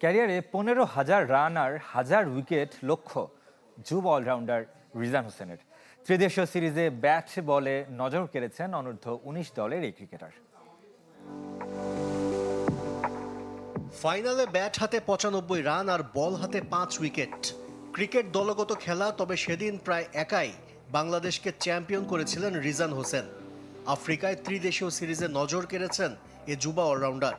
ক্যারিয়ারে পনেরো হাজার রান আর হাজার উইকেট লক্ষ্য যুব অলরাউন্ডার রিজান হোসেনের। ত্রিদেশীয় সিরিজে ব্যাট বলে নজর কেড়েছেন অনূর্ধ্ব উনিশ দলের এই ক্রিকেটার। ফাইনালে ব্যাট হাতে পঁচানব্বই রান আর বল হাতে পাঁচ উইকেট। ক্রিকেট দলগত খেলা, তবে সেদিন প্রায় একাই বাংলাদেশকে চ্যাম্পিয়ন করেছিলেন রিজান হোসেন। আফ্রিকায় ত্রিদেশীয় সিরিজে নজর কেড়েছেন এ যুবা অলরাউন্ডার।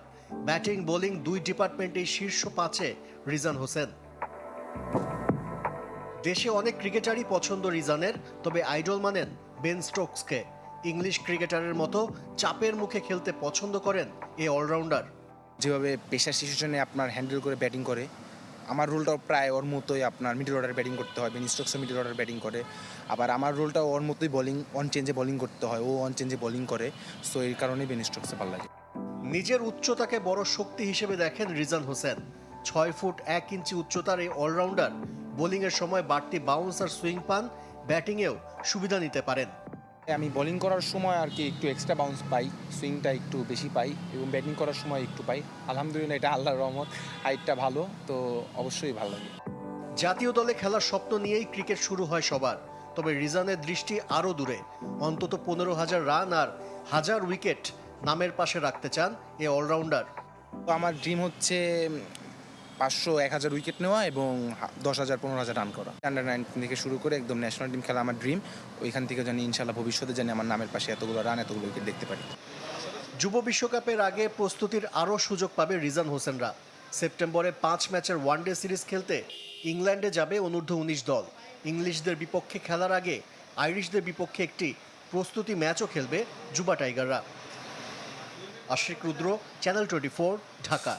ব্যাটিং, বোলিং দুই ডিপার্টমেন্টেই শীর্ষ পাঁচে রিজান হোসেন। দেশে অনেক ক্রিকেটারই পছন্দ রিজানের, তবে আইডল মানেন বেন স্টোকসকে। ইংলিশ ক্রিকেটারের মতো চাপের মুখে খেলতে পছন্দ করেন এই অলরাউন্ডার। যেভাবে পেশার সিচুয়েশনে আপনার হ্যান্ডেল করে ব্যাটিং করে, আমার রোলটাও প্রায় ওর মতোই আপনার মিডল অর্ডার ব্যাটিং করতে হয়, বেন স্টোকসও মিডল অর্ডার ব্যাটিং করে। আবার আমার রোলটাও ওর মতোই বোলিং অন চেঞ্জে বোলিং করতে হয়, ও অন চেঞ্জে বোলিং করে সো এর কারণেই বেন স্টোকসে ভালো লাগে। নিজের উচ্চতাকে বড় শক্তি হিসেবে দেখেন রিজান হোসেন। ছয় ফুট এক ইঞ্চি উচ্চতার এই অলরাউন্ডার বোলিংয়ের সময় বাড়তি বাউন্স আর সুইং পান ব্যাটিংয়েও সুবিধা নিতে পারেন। আমি বোলিং করার সময় আর কি একটু এক্সট্রা বাউন্স পাই সুইংটা একটু বেশি পাই এবং ব্যাটিং করার সময় একটু পাই। আলহামদুলিল্লাহ এটা আল্লাহর রহমত হাইটটা ভালো তো অবশ্যই ভালো লাগে। জাতীয় দলে খেলার স্বপ্ন নিয়েই ক্রিকেট শুরু হয় সবার তবে রিজানের দৃষ্টি আরও দূরে। অন্তত পনেরো হাজার রান আর হাজার উইকেট নামের পাশে রাখতে চান এই অলরাউন্ডার। তো আমার ড্রিম হচ্ছে পাঁচশো এক হাজার উইকেট নেওয়া এবং দশ হাজার পনেরো হাজার রান করা। আন্ডার নাইনটিন থেকে শুরু করে একদম ন্যাশনাল টিম খেলা আমার ড্রিম ওইখান থেকে জানি ইনশাল্লাহ ভবিষ্যতে জানি আমার নামের পাশে এতগুলো রান এতগুলো উইকেট দেখতে পারি। যুব বিশ্বকাপের আগে প্রস্তুতির আরও সুযোগ পাবে রিজান হোসেনরা। সেপ্টেম্বরে পাঁচ ম্যাচের ওয়ানডে সিরিজ খেলতে ইংল্যান্ডে যাবে অনূর্ধ্ব উনিশ দল। ইংলিশদের বিপক্ষে খেলার আগে আইরিশদের বিপক্ষে একটি প্রস্তুতি ম্যাচও খেলবে যুবা টাইগাররা। Ashik Rudra channel twenty Dhaka.